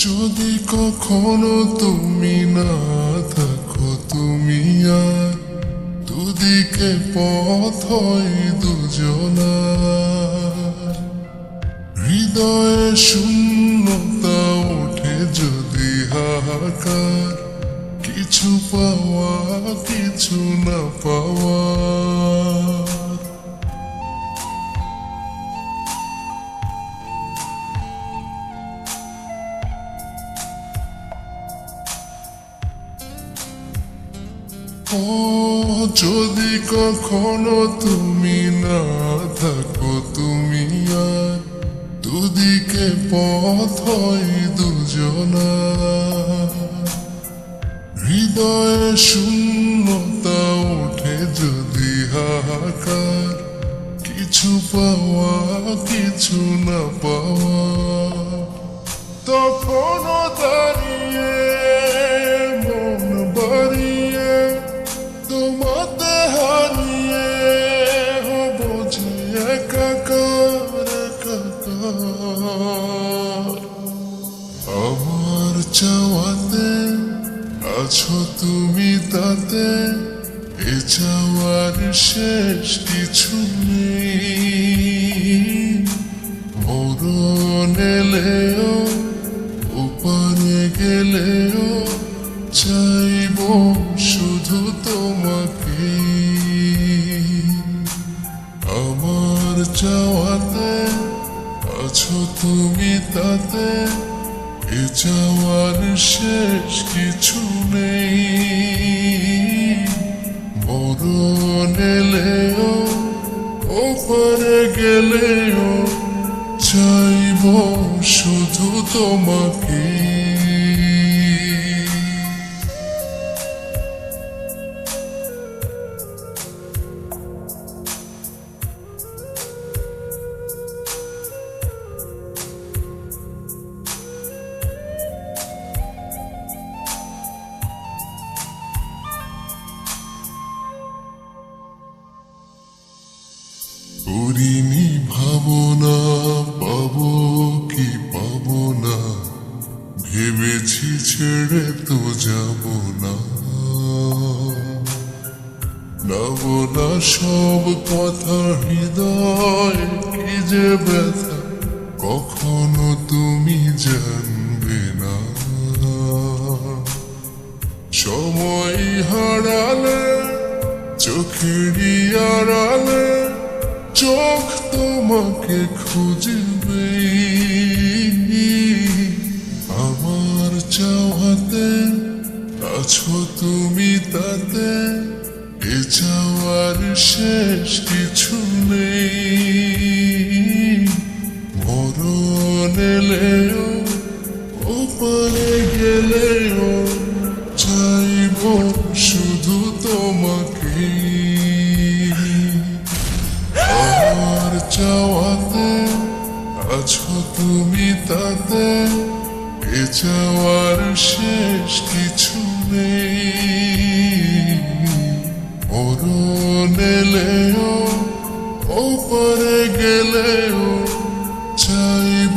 যদি কখনো তুমি না থাকো, তুমি আর দুদিকে পথ হয় দুজনার। হৃদয়ে শূন্যতা ওঠে যদি হাহাকার, কিছু পাওয়া, কিছু না পাওয়া। ও যদি কখনো তুমি না থাকো, তুমি আর দুদিকে পথ হয় দুজনা। হৃদয়ে শূন্যতা ওঠে যদি হাহাকার, কিছু পাওয়া, কিছু না পাওয়া। চাওয়াতে আছো তুমি তাতে। এ চাওয়ার শেষ কিছু নেই। মরণ ওপারে গেলেও চাইব শুধু তোমাকে। আমার চাওয়াতে আছো তুমি তাতে। এ যাওয়ার শেষ কিছু নেই। মরণ এলেও ওপারে গেলেও চাইব শুধু তোমাকে করিনি ভাবনা পাবো কি পাবো না? ভেবেছি ছেড়ে তো যাব না। না সব কথা হৃদয়, কি যে ব্যথা, কখনো তুমি জানবে না। সময় হারালে, চোখেরই আড়ালে চোখ তোমাকে খুঁজবে। আমার চাওয়াতে আছো তুমি তাতে, এ চাওয়ার শেষ কিছু নেই। মরণ এলেও ওপারে গেলেও, চাইব শুধু তোমাকে চাওয়াতে আছো তুমি তাতে এ চাওয়ার শেষ কিছু নেই। মরণ এলেও ওপারে গেলেও চাইব